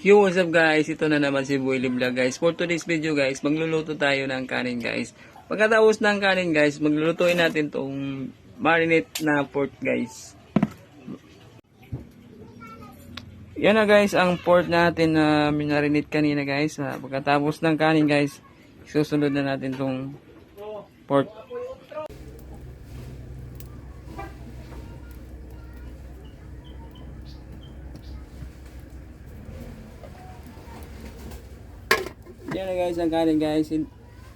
Yo, what's up guys? Ito na naman si Boy Vlog guys. For today's video guys, magluluto tayo ng kanin guys. Pagkatapos ng kanin guys, maglulutuin natin tong marinate na pork guys. Yan na guys, ang pork natin na minarinate kanina guys. Ah, Pagkatapos ng kanin guys, susunod na natin tong pork. Yan na guys, ang kanin guys. Hin-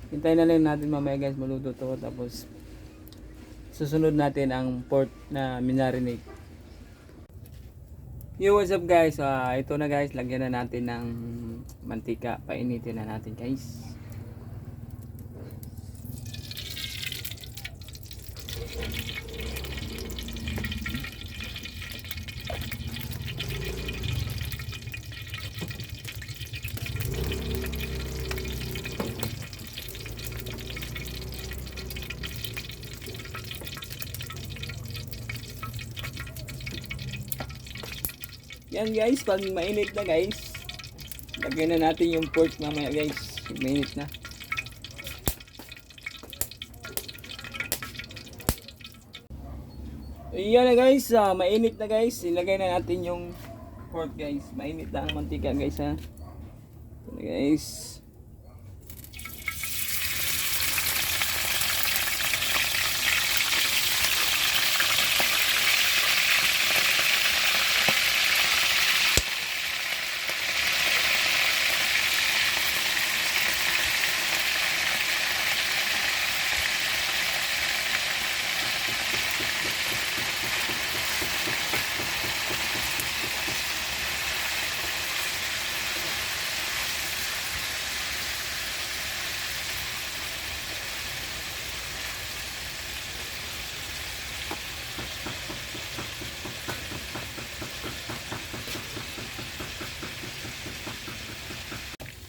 Hintayin na lang natin mamaya guys maluto to. Tapos susunod natin ang pork na minarinate. Yo, what's up guys? Ah, ito na guys, lagyan na natin ng mantika. Painitin na natin guys. Yan guys, pag mainit na guys, lagyan na natin yung pork mamaya guys. Mainit na. Yan na guys, ah, mainit na guys. Ilagay na natin yung pork guys. Mainit na ang mantika guys ha. Ito na guys.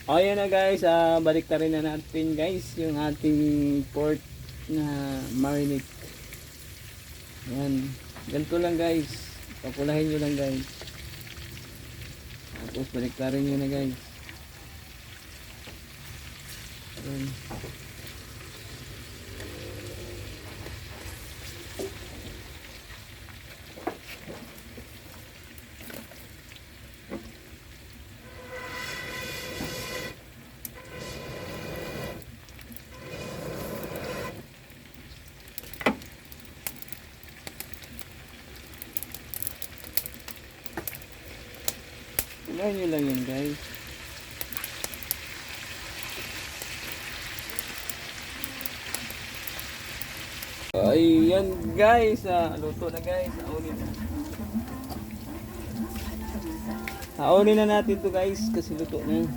O yan na guys, ah, balik na rin na natin guys yung ating pork na marinate. Yan. Ganito lang guys. Papulahin nyo lang guys. Tapos balik na rin nyo na guys. Yan. Tingnan nyo lang yan guys. Ayan guys, ah, luto na guys. Aunin na. Aunin na natin to guys kasi luto na.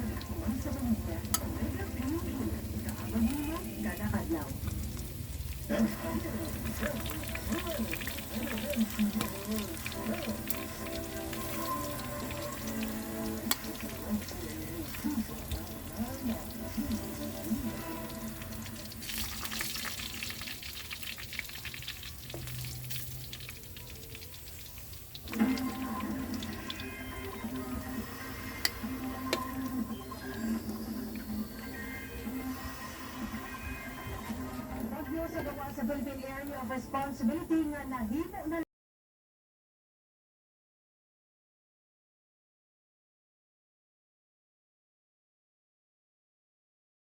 Sa gawa sa Philippine Area of Responsibility nga nahimo na